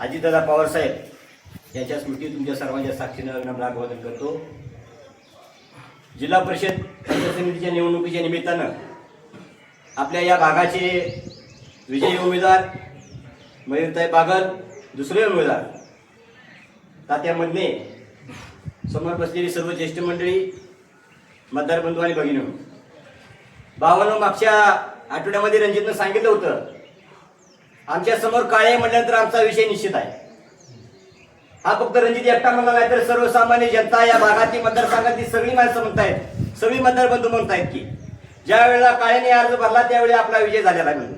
अजितदादा पवारसाहेब यांच्या स्मृती तुमच्या सर्वांच्या साक्षीनं नम्र अभिवादन करतो. जिल्हा परिषद पंचायत समितीच्या निवडणुकीच्या निमित्तानं आपल्या या भागाचे विजयी उमेदवार मयूरताई बागल दुसरे उमेदवार तात्यामध्ये समोर बसलेली सर्व ज्येष्ठ मंडळी मतदार बंधू आणि भगिनी. बावन्न मागच्या आठवड्यामध्ये रणजितनं सांगितलं होतं आमच्यासमोर काळे म्हटल्यानंतर आमचा विषय निश्चित आहे. हा फक्त रणजित एकटा म्हणला नाही तर सर्वसामान्य जनता या भागातील मतदारसंघातली सगळी माणसं म्हणतायत. सगळी मतदार बंधू म्हणतायत की ज्या वेळेला काळ्याने अर्ज भरला त्यावेळी आपला विजय झालेला म्हणून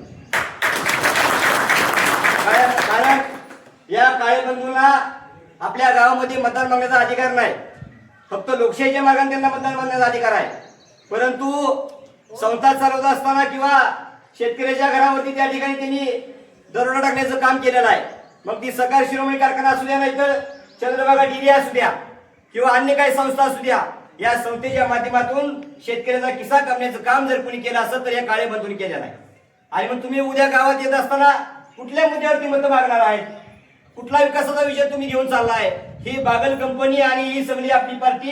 कारण कारण या काळे बंधूंना आपल्या गावामध्ये मतदान मागण्याचा अधिकार नाही. फक्त लोकशाहीच्या मार्गाने त्यांना मतदान मागण्याचा अधिकार आहे. परंतु संस्था चालवत असताना किंवा शेतकऱ्याच्या घरावरती त्या ठिकाणी त्यांनी दरोडा टाकण्याचं काम केलेलं आहे. मग ती सकार शिरोमणी कारखाना असू द्या नाही तर चंद्रभागा डिरी असू द्या किंवा अन्य काही संस्था असू द्या या संस्थेच्या माध्यमातून शेतकऱ्याचा किस्सा करण्याचं काम जर कोणी केलं असं तर या काळे बंधून केलेलं आहे. आणि मग तुम्ही उद्या गावात येत असताना कुठल्या मुद्द्यावरती मतं मागणार आहेत? कुठला विकासाचा विषय तुम्ही घेऊन चालला आहे ही बागल कंपनी आणि ही सगळी आपली पार्टी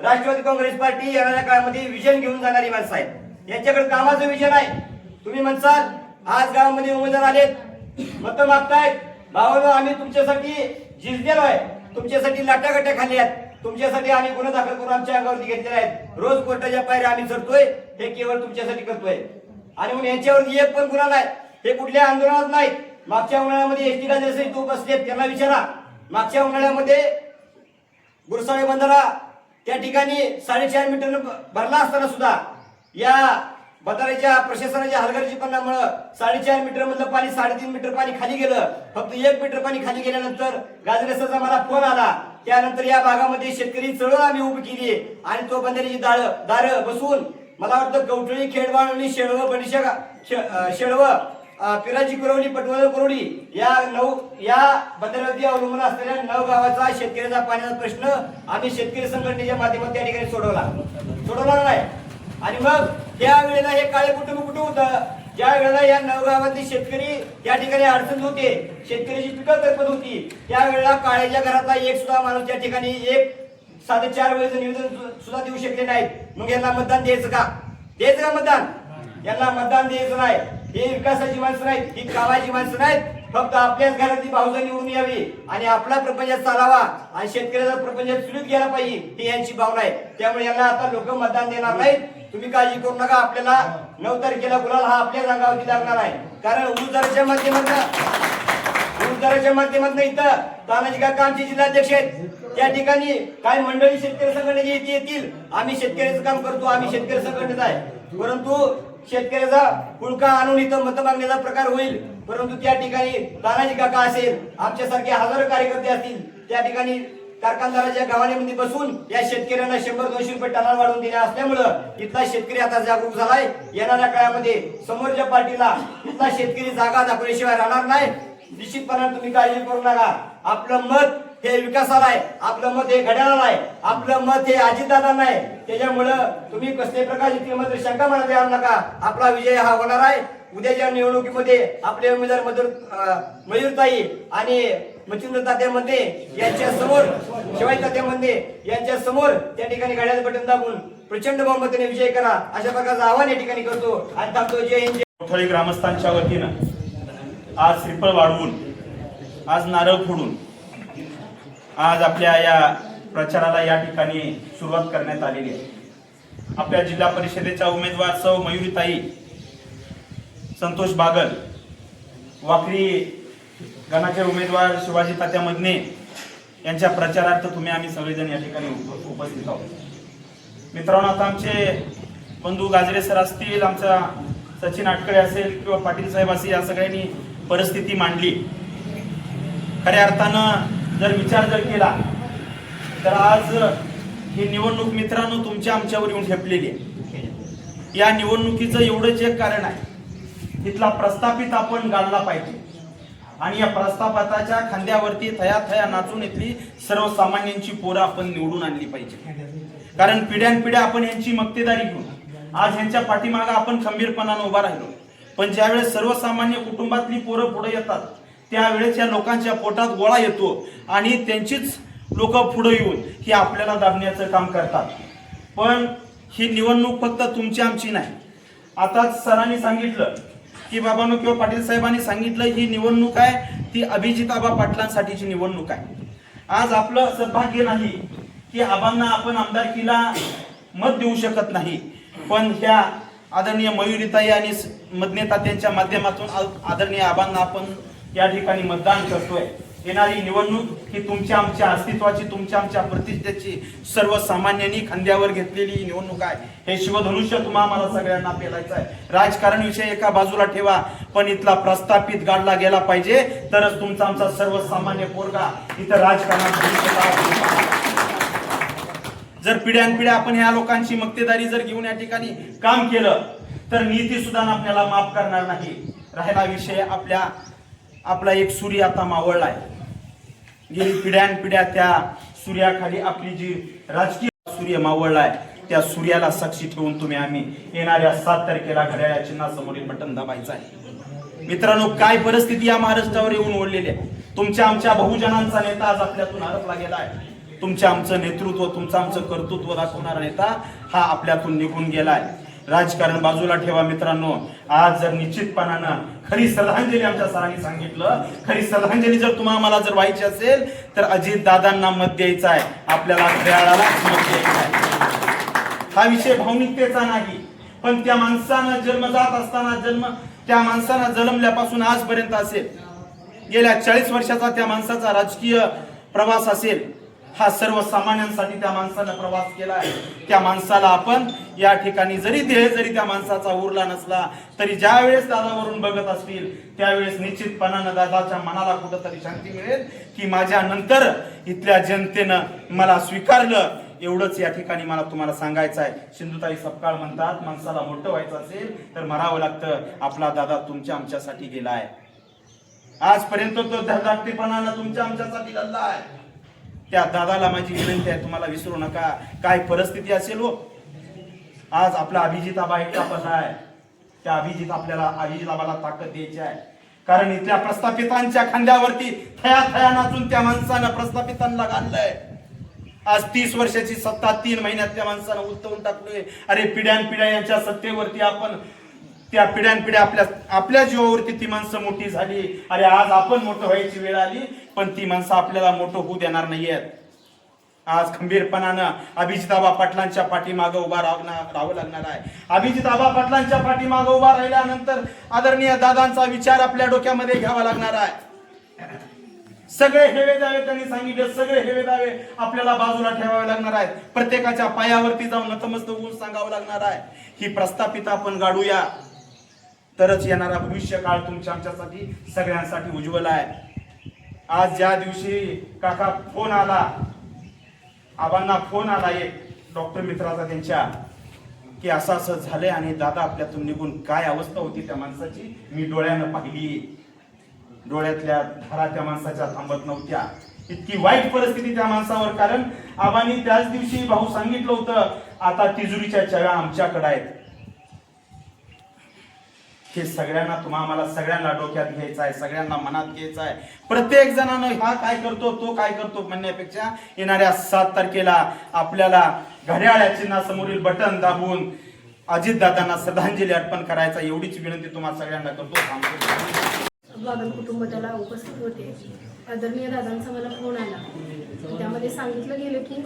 राष्ट्रवादी काँग्रेस पार्टी येणाऱ्या काळामध्ये विजन घेऊन जाणारी माणसं आहेत. यांच्याकडे कामाचं विजन आहे. तुम्ही म्हणसाल आज गावामध्ये उमेदवार आलेत मत मागतायत. भावानं आम्ही तुमच्यासाठी झिजलेलो आहे. तुमच्यासाठी लाटागट्या खाल्ल्या आहेत. तुमच्यासाठी आम्ही गुन्हा दाखल करून आमच्या अंगावरती घेतलेले आहेत रोज कोर्टाच्या पायऱ्या आम्ही चढतोय. हे केवळ तुमच्यासाठी करतोय. आणि म्हणून यांच्यावरती एक पण गुन्हा नाही. हे कुठल्या आंदोलनात नाहीत. मागच्या उन्हाळ्यामध्ये एस टी जसे तो बसलेत त्यांना विचारा. मागच्या उन्हाळ्यामध्ये गुरसाळे बंधारा त्या ठिकाणी साडेचार मीटर भरला असताना सुद्धा या बंधाऱ्याच्या प्रशासनाच्या हलगर्जीपणामुळं साडेचार मीटर मधलं पाणी साडेतीन मीटर पाणी खाली गेलं. फक्त एक मीटर पाणी खाली गेल्यानंतर गाजरेसाचा मला फोन आला. त्यानंतर या भागामध्ये शेतकरी चळवळ आम्ही उभी केली. आणि तो बंधाऱ्याची दाळ दारं बसवून मला वाटतं गवठळी खेडवाळ आणि शेळव बनिशा शेळवं अं, पिराची कुरवली पटवळ कुरवली या नऊ या बंधाऱ्यावरती अवलंबून असलेल्या नऊ गावाचा शेतकऱ्याचा पाण्याचा प्रश्न आम्ही शेतकरी संघटनेच्या माध्यमातून त्या ठिकाणी सोडवला. सोडवला नाही. आणि मग त्या वेळेला हे काळे कुटुंब कुठं होतं? ज्या वेळेला या नऊ गावातले शेतकरी त्या ठिकाणी अडचण होते शेतकऱ्याची पिकं तरपत होती त्या वेळेला काळ्याच्या घरातला एक सुद्धा माणूस त्या ठिकाणी एक साडे चार वेळेचं निवेदन सुद्धा देऊ शकले नाहीत. मग यांना मतदान द्यायचं का? द्यायचं का मतदान? यांना मतदान द्यायचं नाही. ही विकासाची माणसं नाहीत ही कामाची माणसं नाहीत. फक्त आपल्याच घरातली भावजं निवडून यावी आणि आपला प्रपंच चालावा आणि शेतकऱ्याचा प्रपंच सुलूत गेला पाहिजे ही यांची भावना आहे. त्यामुळे यांना आता लोक मतदान देणार नाहीत. तुम्ही काळजी करू नका. आपल्याला नऊ तारखेला गुलाल हा आपल्याच अंगावरती लागणार आहे. कारण उरुजाच्या माध्यमातून उरुजाच्या माध्यमातून इथं तानाजी काका आमचे जिल्हाध्यक्ष आहेत. त्या ठिकाणी काय मंडळी शेतकरी संघटनेची येथे येतील. आम्ही शेतकऱ्याचं काम करतो. आम्ही शेतकरी संघटनेत आहे. परंतु शेतकऱ्याचा पुळका आणून इथं मत मागण्याचा प्रकार होईल. परंतु त्या ठिकाणी तानाजी काका असेल आमच्यासारखे हजारो कार्यकर्ते असतील त्या ठिकाणी कारखानदाराच्या गावाने बसून या शेतकऱ्यांना शंभर दोनशे रुपये टनाल वाढवून दिले असल्यामुळं इथला शेतकरी आता जागरूक झालाय. येणाऱ्या काळामध्ये समोरच्या पार्टीला इथला शेतकरी जागा दाखवल्याशिवाय राहणार नाही. निश्चितपणे तुम्ही काळजी करू नका. आपलं मत हे विकासाला आहे आपलं मत हे घड्याळाला आहे आपलं मत हे अजितदादा नाही त्याच्यामुळं तुम्ही कसल्याही प्रकारची मध्ये शंका मला आणू नका. आपला विजय हा होणार आहे. उद्याच्या निवडणुकीमध्ये आपले उमेदवार मधुर मयूरताई आणि मच्छिंद्र तात्यामध्ये यांच्या समोर शिवाजी तात्या मध्ये यांच्या समोर त्या ठिकाणी गाड्याचं बटन दाबून प्रचंड बहुमताने विजय करा. अशा प्रकारचं आव्हान या ठिकाणी करतो आणि थांबतो. जय हिंद ग्रामस्थांच्या वतीनं आज श्रीफळ वाढवून आज नारळ फोडून आज आपल्या या प्रचाराला या ठिकाणी सुरुवात करण्यात आलेली आहे. आपल्या जिल्हा परिषदेच्या उमेदवार सौ मयुरीताई संतोष बागल वाकरी गणाचे उमेदवार शिवाजी तात्या मदने यांच्या प्रचारार्थ तुम्ही आम्ही सगळेजण या ठिकाणी उपस्थित आहोत. मित्रांनो आता आमचे बंधू गाजरे सर असतील आमचा सचिन आटकळे असेल किंवा पाटील साहेब असेल या सगळ्यांनी परिस्थिती मांडली. खऱ्या अर्थानं जर विचार जर केला तर आज ही निवडणूक मित्रांनो तुमच्या आमच्यावर येऊन ठेपलेली आहे. या निवडणुकीचं एवढंच एक कारण आहे. तिथला प्रस्थापित आपण गाडला पाहिजे. आणि या प्रस्थापताच्या खांद्यावरती थया थया नाचून इथली सर्वसामान्यांची पोरं आपण निवडून आणली पाहिजे. कारण पिढ्यानपिढ्या आपण यांची मक्तेदारी घेऊन आज यांच्या पाठीमागं आपण खंबीरपणानं उभा राहिलो. पण ज्यावेळेस सर्वसामान्य कुटुंबातली पोरं पुढे येतात त्यावेळेस या लोकांच्या पोटात गोळा येतो आणि त्यांचीच लोक पुढे येऊन ही आपल्याला दाबण्याचं काम करतात. पण ही निवडणूक फक्त तुमची आमची नाही. आता सरांनी सांगितलं की बाबांनो किंवा पाटील साहेबांनी सांगितलं ही निवडणूक आहे ती अभिजित आबा पाटलांसाठीची निवडणूक आहे. आज आपलं सद्भाग्य नाही की आबांना आपण आमदारकीला मत देऊ शकत नाही. पण ह्या आदरणीय मयुरीताई आणि स- त्यांच्या माध्यमातून आदरणीय आबांना आपण या ठिकाणी मतदान करतोय. येणारी निवडणूक ही तुमच्या आमच्या अस्तित्वाची तुमच्या आमच्या प्रतिष्ठेची सर्वसामान्यांनी खांद्यावर घेतलेली निवडणूक आहे. हे शिवधनुष्य तुम्हा सगळ्यांना पेलायचं आहे. राजकारण विषय एका बाजूला ठेवा पण इथला प्रस्थापित गाडला गेला पाहिजे तरच तुमचा आमचा सर्वसामान्य पोरगा इथं राजकारणात जर पिढ्यानपिढ्या आपण या लोकांची मक्तेदारी जर घेऊन या ठिकाणी काम केलं तर नीती सुद्धा आपल्याला माफ करणार नाही. राहिला विषय आपल्या आपला एक सूर्य आता मावळलाय. गेली पिढ्यानपिढ्या त्या सूर्याखाली आपली जी राजकीय सूर्य मावळलाय त्या सूर्याला साक्षी ठेवून तुम्ही आम्ही येणाऱ्या सात तारखेला घड्याळ्या चिन्हासमोरील बटन दाबायचं आहे. मित्रांनो काय परिस्थिती या महाराष्ट्रावर येऊन ओढलेली आहे? तुमच्या आमच्या बहुजनांचा नेता आज आपल्यातून हरपला गेला आहे. तुमच्या आमचं नेतृत्व तुमचं आमचं कर्तृत्व दाखवणारा नेता हा आपल्यातून निघून गेलाय राजकारण बाजूला ठेवा मित्रांनो. आज जर निश्चितपणानं खरी श्रद्धांजली आमच्या सरांनी सांगितलं खरी श्रद्धांजली जर तुम्हाला मला जर व्हायची असेल तर अजित दादांना मत द्यायचं आहे. आपल्याला घड्याळाला मत द्यायचं आहे. हा विषय भावनिकतेचा नाही पण त्या माणसानं जन्म जात असताना जन्म त्या माणसानं जन्मल्यापासून आजपर्यंत असेल. गेल्या चाळीस वर्षाचा त्या माणसाचा राजकीय प्रवास असेल. हा सर्वसामान्यांसाठी त्या माणसानं प्रवास केला आहे. त्या माणसाला आपण या ठिकाणी जरी देह जरी त्या माणसाचा उरला नसला तरी ज्या वेळेस दादावरून बघत असतील त्यावेळेस निश्चितपणानं दादाच्या मनाला कुठंतरी शांती मिळेल की माझ्या नंतर इथल्या जनतेनं मला स्वीकारलं एवढंच या ठिकाणी मला तुम्हाला सांगायचं आहे. सिंधुताई सपकाळ म्हणतात माणसाला मोठं व्हायचं असेल तर मरावं लागतं आपला दादा तुमच्या आमच्यासाठी गेलाय आजपर्यंत तो धाकटेपणानं तुमच्या आमच्यासाठी लढला आहे. त्या दादाला माझी विनंती आहे तुम्हाला विसरू नका. काय परिस्थिती असेल हो. आज आपला अभिजित आबा एकटा पडला आहे. त्या अभिजित आपल्याला अभिजित आबाला ताकद द्यायची आहे. कारण इथल्या प्रस्थापितांच्या खांद्यावरती थया थया नाचून त्या माणसानं प्रस्थापितांना घाललंय. आज तीस वर्षाची सत्ता तीन महिन्यात त्या माणसानं उलटवून टाकलोय. अरे पिढ्यान पिढ्या यांच्या सत्तेवरती आपण त्या पिढ्यानपिढ्या आपल्या आपल्या जीवावरती ती माणसं मोठी झाली. अरे आज आपण मोठं व्हायची वेळ आली पण ती माणसं आपल्याला मोठं होऊ देणार नाहीयेत. आज खंबीरपणानं अभिजिताबा पाटलांच्या पाठीमागं उभा राहणार राहावं लागणार आहे. अभिजिताबा पाटलांच्या पाठीमागं उभा राहिल्यानंतर आदरणीय दादांचा विचार आपल्या डोक्यामध्ये घ्यावा लागणार आहे. सगळे हेवे दावे त्यांनी सांगितले सगळे हेवे दावे आपल्याला बाजूला ठेवावे लागणार आहेत. प्रत्येकाच्या पायावरती जाऊन नतमस्त होऊन सांगावं लागणार आहे. ही प्रस्थापित आपण गाडूया. तरच येणारा भविष्य काळ तुमच्या आमच्यासाठी सगळ्यांसाठी उज्ज्वल आहे. आज ज्या दिवशी काका फोन आला आबांना फोन आला एक डॉक्टर मित्राचा त्यांच्या की असं असं झालंय आणि दादा आपल्यातून निघून काय अवस्था होती त्या माणसाची मी डोळ्यानं पाहिली. डोळ्यातल्या धारा त्या माणसाच्या थांबत नव्हत्या. इतकी वाईट परिस्थिती त्या माणसावर कारण आबांनी त्याच दिवशी भाऊ सांगितलं होतं आता तिजुरीच्या चव्या आमच्याकडे आहेत. हे सगळ्यांना तुम्हा आम्हाला सगळ्यांना डोक्यात घ्यायचं आहे सगळ्यांना मनात घ्यायचं आहे प्रत्येक जणांना हा काय करतो तो काय करतो म्हणण्यापेक्षा येणाऱ्या सात तारखेला आपल्याला घड्याळ्या चिन्हासमोरील बटन दाबून अजितदादांना श्रद्धांजली अर्पण करायचा एवढीच विनंती तुम्हाला सगळ्यांना करतो. थांबतो. कुटुंब त्याला उपस्थित होते. आदरणीय दादांचा मला फोन आला. त्यामध्ये सांगितलं गेलं की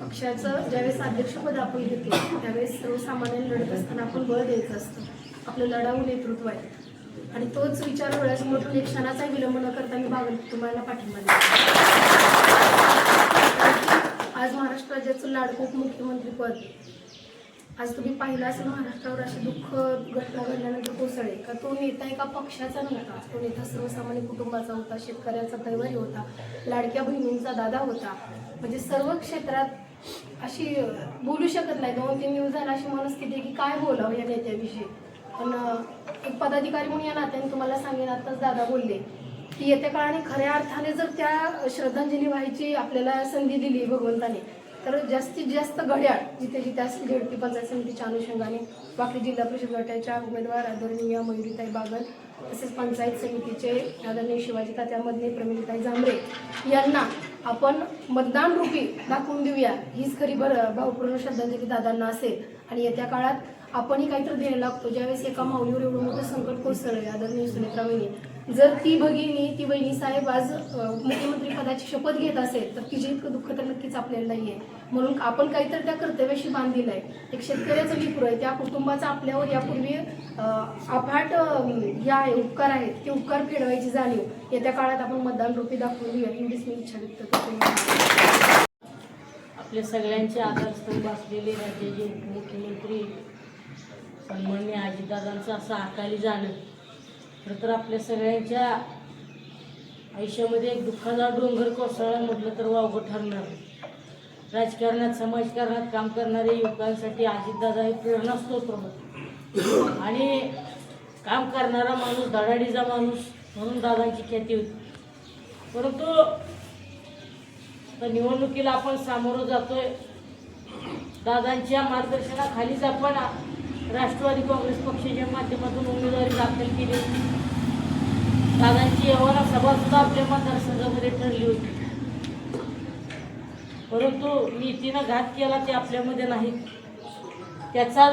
पक्षाचं ज्यावेळेस अध्यक्षपद आपण घेतो त्यावेळेस सर्वसामान्य लढत असताना आपण बळ द्यायचं असतं. आपलं लढाऊ नेतृत्व आहे. आणि तोच विचार डोळ्यासमोर ठेवून एक क्षणाचा विलंब न करता मी बागल तुम्हाला पाठिंबा आज महाराष्ट्र राज्याचं लाडकं मुख्यमंत्रीपद आज तुम्ही पाहिलं असं महाराष्ट्रावर अशी दुःख घटना घडल्यानंतर कोसळे का तो नेता एका पक्षाचा नव्हता. तो नेता सर्वसामान्य कुटुंबाचा होता शेतकऱ्याचा कैवारी होता लाडक्या बहिणींचा दादा होता. म्हणजे सर्व क्षेत्रात अशी बोलू शकत नाही. दोन तीन दिवस झाला अशी मनस्थिती आहे की काय बोलावं या नेत्याविषयी? पण एक पदाधिकारी म्हणून या नात्याने तुम्हाला सांगेन आताच दादा बोलले की येत्या काळाने खऱ्या अर्थाने जर त्या श्रद्धांजली व्हायची आपल्याला संधी दिली भगवंताने तर जास्तीत जास्त घड्याळ जिथे जिथे असतील झेडपी पंचायत समितीच्या अनुषंगाने बाकी जिल्हा परिषद गटाच्या उमेदवार आदरणीय मयुरीताई बागल तसेच पंचायत समितीचे आदरणीय शिवाजी तात्यामधले प्रमिताई जांभरे यांना आपण मतदान रूपी दाखवून देऊया. हीच खरी बरं भावपूर्ण श्रद्धांजली दादांना असेल. आणि येत्या काळात आपणही काहीतरी द्यायला लागतो. ज्यावेळेस एका माऊलीवर एवढं मोठं संकट कोसळलं आदरणीय सुनेत्रा बहिणी जर ती भगिनी ती बहिणी साहेब आज मुख्यमंत्री पदाची शपथ घेत असेल तर तिचे इतकं दुःख तर नक्कीच आपल्याला नाही आहे म्हणून आपण काहीतरी त्या कर्तव्याशी बांधलेलं आहे. एक शेतकऱ्याचं विप्र आहे. त्या कुटुंबाचा आपल्यावर यापूर्वी अफाट या आहे उपकार आहेत. ते उपकार फेडवायची जाणीव येत्या काळात आपण मतदान रूपी दाखवून घेऊया एवढीच मी इच्छा व्यक्त करते. आपल्या सगळ्यांचे आधारस्तंभ असलेले राज्याचे पण म्हणणे आजीदादांचं असं अकाली जाणं. खरं तर आपल्या सगळ्यांच्या आयुष्यामध्ये एक दुःखाचा डोंगर कोसळला म्हटलं तर वावगं ठरणार. राजकारणात समाजकारणात काम करणाऱ्या युवकांसाठी आजीदादा हे प्रेरणा स्तोत्र आणि काम करणारा माणूस धडाडीचा माणूस म्हणून दादांची ख्याती होती. परंतु तर निवडणुकीला आपण सामोरं जातोय. दादांच्या मार्गदर्शनाखालीच आपण राष्ट्रवादी काँग्रेस पक्षाच्या माध्यमातून उमेदवारी दाखल केली दादांची यवना सभा सुद्धा आपल्या मतदारसंघामध्ये ठरली होती. परंतु नीतीनं घात केला ते आपल्यामध्ये नाही. त्याचा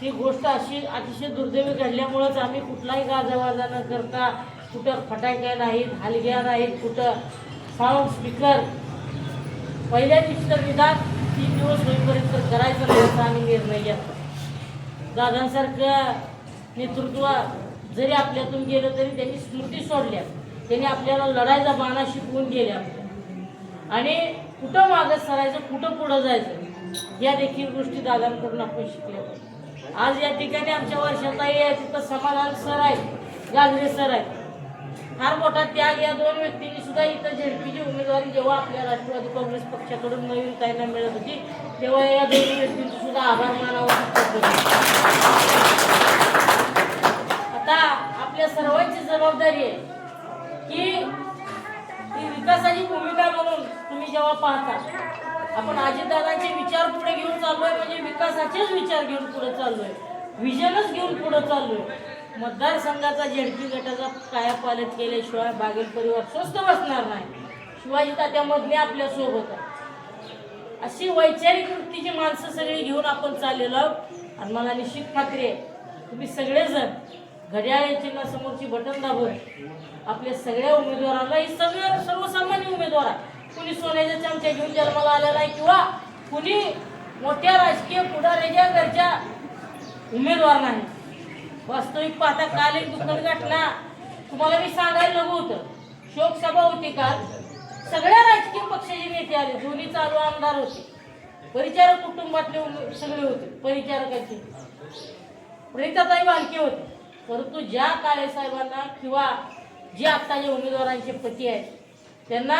ही गोष्ट अशी अतिशय दुर्दैवी घडल्यामुळंच आम्ही कुठलाही गाजावाजा न करता कुठं फटाक्या नाहीत हलग्या नाहीत कुठं साऊंड स्पीकर पहिल्या दिवशी तर निदान तीन दिवस होईपर्यंत करायचं नाही असा आम्ही निर्णय घेतला. दादांसारखं नेतृत्व जरी आपल्यातून गेलं तरी त्यांनी स्मृती सोडल्या. त्यांनी आपल्याला लढायचा बाणा शिकवून गेल्या. आणि कुठं मागं सरायचं कुठं पुढं जायचं या देखील गोष्टी दादांकडून आपण शिकल्या. आज या ठिकाणी आमच्या वर्षाताई आहे तिथं समाधान सर आहे गाजरे सर आहे फार मोठा त्याग या दोन व्यक्तींनी सुद्धा इथं झेडपीची उमेदवारी जेव्हा आपल्या राष्ट्रवादी काँग्रेस पक्षाकडून नवीन कायदा मिळत होती तेव्हा या दोन व्यक्तींचे सुद्धा आभार मानावं आता आपल्या सर्वांची जबाबदारी आहे की ही विकासाची भूमिका म्हणून तुम्ही जेव्हा पाहता आपण अजितदादांचे विचार पुढे घेऊन चाललोय म्हणजे विकासाचेच विचार घेऊन पुढे चाललोय. विजनच घेऊन पुढं चाललो. मतदारसंघाचा झेडपी गटाचा कायापालट केल्याशिवाय बागेल परिवार स्वस्त बसणार नाही. शिवाजी तात्यामधने आपल्यासोबत आहे. अशी वैचारिक वृत्तीची माणसं सगळी घेऊन आपण चाललेलो आहोत. आणि मला निश्चित खात्री आहे तुम्ही सगळेजण घड्याळ चिन्हासमोरची बटन दाबून आपल्या सगळ्या उमेदवारांना ही सगळे सर्वसामान्य उमेदवार आहे. कुणी सोन्याच्या चमच्या घेऊन जन्माला आलेला आहे किंवा कुणी मोठ्या राजकीय पुढाऱ्याच्या घरच्या उमेदवार नाही. वास्तविक पाहता काल एक दुःखद घटना. तुम्हाला मी सांगायला नको होतं. शोकसभा होती काल. सगळ्या राजकीय पक्षाचे नेते आले. दोन्ही चालू आमदार होते. परिचारक कुटुंबातले सगळे होते. परिचारकाचे. प्रेताताही मालकी होते. परंतु ज्या काळे साहेबांना किंवा जे आत्ताच्या उमेदवारांचे पती आहेत त्यांना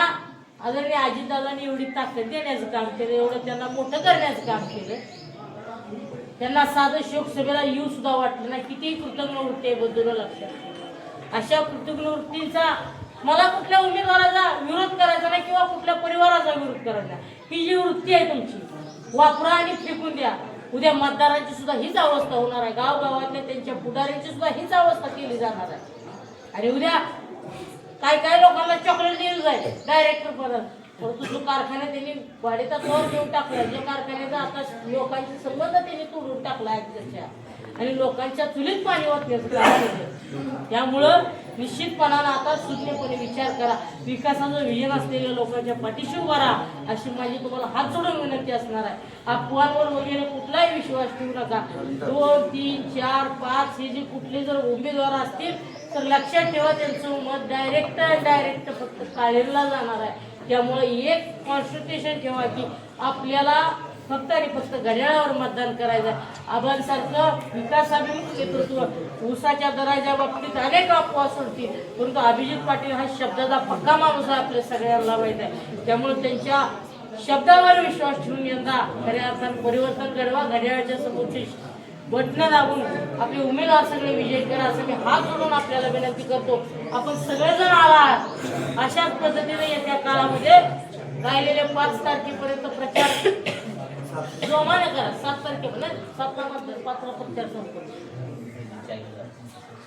आदरणीय अजितदादांनी एवढी ताकद देण्याचं काम केलं एवढं त्यांना मोठं करण्याचं काम केलं. त्यांना साधं शोकसभेला येऊ सुद्धा वाटलं नाही. किती कृतज्ञ वृत्ती आहे बद्दल लक्षात अशा कृतज्ञ वृत्तींचा मला कुठल्या उमेदवाराचा विरोध करायचा नाही किंवा कुठल्या परिवाराचा विरोध करायचा नाही. ही जी वृत्ती आहे तुमची वापरा आणि फेकून द्या. उद्या मतदारांची सुद्धा हीच अवस्था होणार आहे. गावगावातल्या त्यांच्या पुढाऱ्यांची सुद्धा हीच अवस्था केली जाणार आहे. आणि उद्या काय काय लोकांना चॉकलेट दिलं जाईल? डायरेक्टर पदार्थ परंतु जो कारखाना त्यांनी भाडेचा तोर घेऊन टाकला जो कारखान्याचा आता लोकांचे संबंध त्यांनी तोडून टाकला त्याच्या. आणि लोकांच्या चुलीत पाणी होत त्यामुळं निश्चितपणानं आता सुज्ञपणे विचार करा. विकासाचं विजन असलेल्या लोकांच्या पाठीशी उभा राहा अशी माझी तुम्हाला हात जोडून विनंती असणार आहे. अफवांवर वगैरे कुठलाही विश्वास ठेवू नका. दोन तीन चार पाच हे जे कुठले जर उमेदवार असतील तर लक्षात ठेवा त्यांचं मत डायरेक्ट डायरेक्ट फक्त काळेरला जाणार आहे. त्यामुळे एक कॉन्स्टिट्युशन ठेवा की आपल्याला फक्त आणि फक्त घड्याळावर मतदान करायचं आहे आबांसारखं विकासाभिमुख नेतृत्व ऊसाच्या दराच्या बाबतीत अनेक अफवा सोडतील. परंतु अभिजित पाटील हा शब्दाचा पक्का माणूस आहे आपल्या सगळ्यांना माहीत आहे. त्यामुळे त्यांच्या शब्दावर विश्वास ठेवून यंदा खऱ्या अर्थानं परिवर्तन घडवा घड्याळाच्या समोरची बटणं दाबून आपले उमेदवार सगळे विजय करा असं मी हात जोडून आपल्याला विनंती करतो. आपण सगळेजण आला आहात अशाच पद्धतीने येत्या काळामध्ये राहिलेले पाच तारखेपर्यंत प्रचार जोमाने करा. सात तारखेपर्यंत सात तारखेला पाच प्रचार संपतो.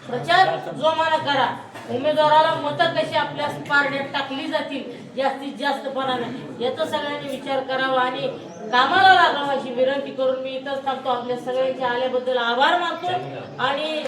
प्रचार जोमाने करा. उमेदवाराला मतं कशी आपल्या पारड्यात टाकली जातील जास्तीत जास्त पणाने याचा सगळ्यांनी विचार करावा आणि कामाला लागावं अशी विनंती करून मी इथंच थांबतो. आपल्या सगळ्यांच्या आल्याबद्दल आभार मानतो आणि